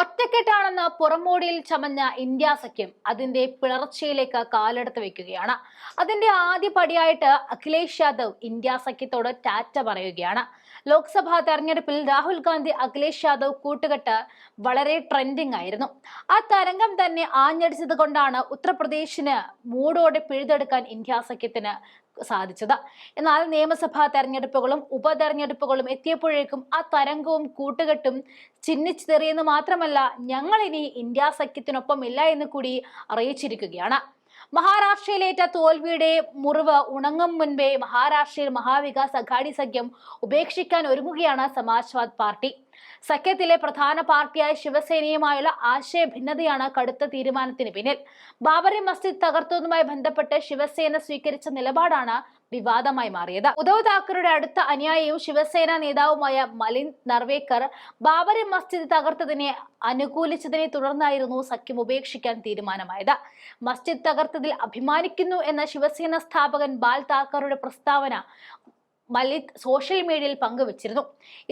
ഒറ്റക്കെട്ടാണെന്ന് പുറമോടിയിൽ ചമഞ്ഞ India സഖ്യം അതിന്റെ പിളർച്ചയിലേക്ക് കാലെടുത്ത് വെക്കുകയാണ്. അതിന്റെ ആദ്യ പടിയായിട്ട് അഖിലേഷ് യാദവ് ഇന്ത്യ സഖ്യത്തോട് ടാറ്റ പറയുകയാണ്. ലോക്സഭാ തെരഞ്ഞെടുപ്പിൽ രാഹുൽ ഗാന്ധി അഖിലേഷ് യാദവ് കൂട്ടുകെട്ട് വളരെ ട്രെൻഡിംഗ് ആയിരുന്നു. ആ തരംഗം തന്നെ ആഞ്ഞടിച്ചത് കൊണ്ടാണ് ഉത്തർപ്രദേശിന് മൂടോടെ പിഴുതെടുക്കാൻ ഇന്ത്യ സഖ്യത്തിന് സാധിച്ചത്. എന്നാൽ നിയമസഭാ തെരഞ്ഞെടുപ്പുകളും ഉപതെരഞ്ഞെടുപ്പുകളും എത്തിയപ്പോഴേക്കും ആ തരംഗവും കൂട്ടുകെട്ടും ചിഹ്നിച്ചു തെറിയെന്ന് മാത്രമല്ല ഞങ്ങളിനി ഇനി ഇന്ത്യ സഖ്യത്തിനൊപ്പം ഇല്ല എന്ന് കൂടി അറിയിച്ചിരിക്കുകയാണ്. മഹാരാഷ്ട്രയിലേറ്റ തോൽവിയുടെ മുറിവ് ഉണങ്ങും മുൻപേ മഹാരാഷ്ട്രയിൽ മഹാവികാസ് അഘാടി സഖ്യം ഉപേക്ഷിക്കാൻ ഒരുങ്ങുകയാണ് സമാജ്വാദ് പാർട്ടി. സഖ്യത്തിലെ പ്രധാന പാർട്ടിയായ ശിവസേനയുമായുള്ള ആശയ ഭിന്നതയാണ് കടുത്ത തീരുമാനത്തിന് പിന്നിൽ. ബാബറി മസ്ജിദ് തകർത്തതുമായി ബന്ധപ്പെട്ട് ശിവസേന സ്വീകരിച്ച നിലപാടാണ് വിവാദമായി മാറിയത്. ഉദ്ധവ് താക്കറുടെ അടുത്ത അനുയായിയും ശിവസേന നേതാവുമായ മലിൻ നർവേക്കർ ബാബറി മസ്ജിദ് തകർത്തതിനെ അനുകൂലിച്ചതിനെ തുടർന്നായിരുന്നു സഖ്യം ഉപേക്ഷിക്കാൻ തീരുമാനമായത്. മസ്ജിദ് തകർത്തതിൽ അഭിമാനിക്കുന്നു എന്ന ശിവസേന സ്ഥാപകൻ ബാൽ താക്കറുടെ പ്രസ്താവന മലിക് സോഷ്യൽ മീഡിയയിൽ പങ്കുവച്ചിരുന്നു.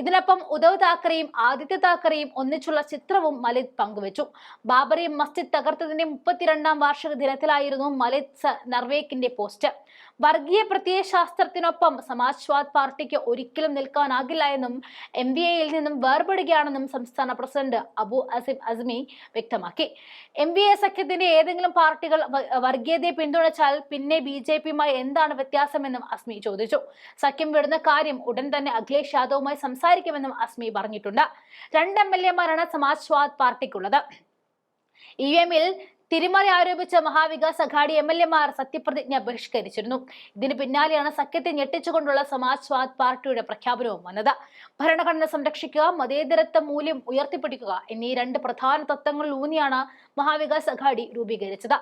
ഇതിനൊപ്പം ഉദ്ധവ് താക്കറെയും ആദിത്യ താക്കറെയും ഒന്നിച്ചുള്ള ചിത്രവും മലിത് പങ്കുവച്ചു. ബാബറി മസ്ജിദ് തകർത്തതിന്റെ മുപ്പത്തിരണ്ടാം വാർഷിക ദിനത്തിലായിരുന്നു മലിത് നർവേക്കിന്റെ പോസ്റ്റ് വർഗീയ പ്രത്യയ ശാസ്ത്രത്തിനൊപ്പം സമാജ്വാദ് പാർട്ടിക്ക് ഒരിക്കലും നിൽക്കാനാകില്ല എന്നും എം ബി എയിൽ നിന്നും വേർപെടുകയാണെന്നും സംസ്ഥാന പ്രസിഡന്റ് അബു അസിം അസ്മി വ്യക്തമാക്കി. എം ബി എ സഖ്യത്തിന്റെ ഏതെങ്കിലും പാർട്ടികൾ വർഗീയതയെ പിന്തുണച്ചാൽ പിന്നെ ബി ജെ പിയുമായി എന്താണ് വ്യത്യാസമെന്നും അസ്മി ചോദിച്ചു. സഖ്യം വിടുന്ന കാര്യം ഉടൻ തന്നെ അഖിലേഷ് യാദവുമായി സംസാരിക്കുമെന്നും അസ്മി പറഞ്ഞിട്ടുണ്ട്. രണ്ട് എം എൽ എമാരാണ് സമാജ്വാദ് പാർട്ടിക്കുള്ളത്. ഇ എമ്മിൽ തിരിമറി ആരോപിച്ച മഹാവികാസ് അഘാടി എം എൽ എമാർ സത്യപ്രതിജ്ഞ ബഹിഷ്കരിച്ചിരുന്നു. ഇതിന് പിന്നാലെയാണ് സഖ്യത്തെ ഞെട്ടിച്ചുകൊണ്ടുള്ള സമാജ്വാദ് പാർട്ടിയുടെ പ്രഖ്യാപനവും വന്നത്. ഭരണഘടന സംരക്ഷിക്കുക മതേതരത്വ മൂല്യം ഉയർത്തിപ്പിടിക്കുക എന്നീ രണ്ട് പ്രധാന തത്വങ്ങൾ ഊന്നിയാണ് മഹാവികാസ് അഘാടി രൂപീകരിച്ചത്.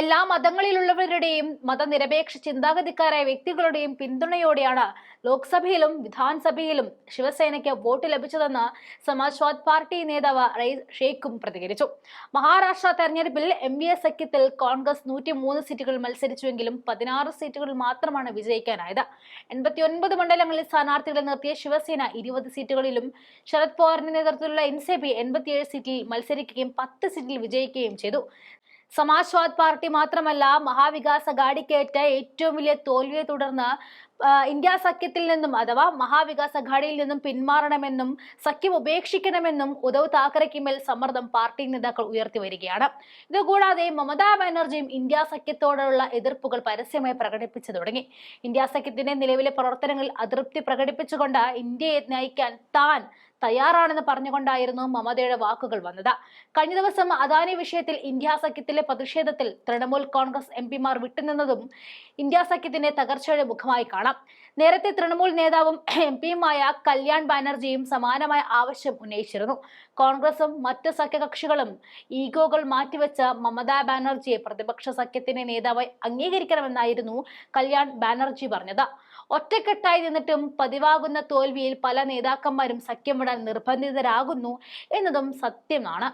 എല്ലാ മതങ്ങളിലുള്ളവരുടെയും മതനിരപേക്ഷ ചിന്താഗതിക്കാരായ വ്യക്തികളുടെയും പിന്തുണയോടെയാണ് ലോക്സഭയിലും വിധാൻസഭയിലും ശിവസേനയ്ക്ക് വോട്ട് ലഭിച്ചതെന്ന് സമാജ്വാദ് പാർട്ടി നേതാവ് റൈസ് ഷെയ്ഖും പ്രതികരിച്ചു. മഹാരാഷ്ട്ര തെരഞ്ഞെടുപ്പിൽ എം വി എ സഖ്യത്തിൽ കോൺഗ്രസ് നൂറ്റി മൂന്ന് സീറ്റുകൾ മത്സരിച്ചുവെങ്കിലും പതിനാറ് സീറ്റുകൾ മാത്രമാണ് വിജയിക്കാനായത്. എൺപത്തി ഒൻപത് മണ്ഡലങ്ങളിൽ സ്ഥാനാർത്ഥികളെ നിർത്തിയ ശിവസേന ഇരുപത് സീറ്റുകളിലും ശരത് പവാറിന്റെ നേതൃത്വത്തിലുള്ള എൻ സി പി എൺപത്തിയേഴ് സീറ്റിൽ മത്സരിക്കുകയും പത്ത് സീറ്റിൽ വിജയിക്കുകയും ചെയ്തു. സമാജ്വാദ് പാർട്ടി മാത്രമല്ല മഹാവികാസ് അഘാഡിക്കേറ്റ ഏറ്റവും വലിയ തോൽവിയെ തുടർന്ന് ഇന്ത്യ സഖ്യത്തിൽ നിന്നും അഥവാ മഹാവികാസ് അഘാഡിയിൽ നിന്നും പിന്മാറണമെന്നും സഖ്യം ഉപേക്ഷിക്കണമെന്നും ഉദ്ധവ് താക്കറയ്ക്ക് മേൽ സമ്മർദ്ദം പാർട്ടി നേതാക്കൾ ഉയർത്തി വരികയാണ്. ഇതുകൂടാതെ മമതാ ബാനർജിയും ഇന്ത്യ സഖ്യത്തോടുള്ള എതിർപ്പുകൾ പരസ്യമായി പ്രകടിപ്പിച്ചു തുടങ്ങി. ഇന്ത്യ സഖ്യത്തിന്റെ നിലവിലെ പ്രവർത്തനങ്ങളിൽ അതൃപ്തി പ്രകടിപ്പിച്ചുകൊണ്ട് ഇന്ത്യയെ നയിക്കാൻ താൻ തയ്യാറാണെന്ന് പറഞ്ഞുകൊണ്ടായിരുന്നു മമതയുടെ വാക്കുകൾ വന്നത്. കഴിഞ്ഞ ദിവസം അദാനി വിഷയത്തിൽ ഇന്ത്യ സഖ്യത്തിലെ പ്രതിഷേധത്തിൽ തൃണമൂൽ കോൺഗ്രസ് എം പിമാർ വിട്ടുനിന്നതും ഇന്ത്യ സഖ്യത്തിന്റെ തകർച്ചയുടെ മുഖമായി കാണാം. നേരത്തെ തൃണമൂൽ നേതാവും എം പിയുമായ കല്യാൺ ബാനർജിയും സമാനമായ ആവശ്യം ഉന്നയിച്ചിരുന്നു. കോൺഗ്രസും മറ്റ് സഖ്യകക്ഷികളും ഈഗോകൾ മാറ്റിവെച്ച മമതാ ബാനർജിയെ പ്രതിപക്ഷ സഖ്യത്തിന്റെ നേതാവായി അംഗീകരിക്കണമെന്നായിരുന്നു കല്യാൺ ബാനർജി പറഞ്ഞത്. ഒറ്റക്കെട്ടായി നിന്നിട്ടും പതിവാകുന്ന തോൽവിയിൽ പല നേതാക്കന്മാരും സഖ്യം വിടാൻ നിർബന്ധിതരാകുന്നു എന്നതും സത്യമാണ്.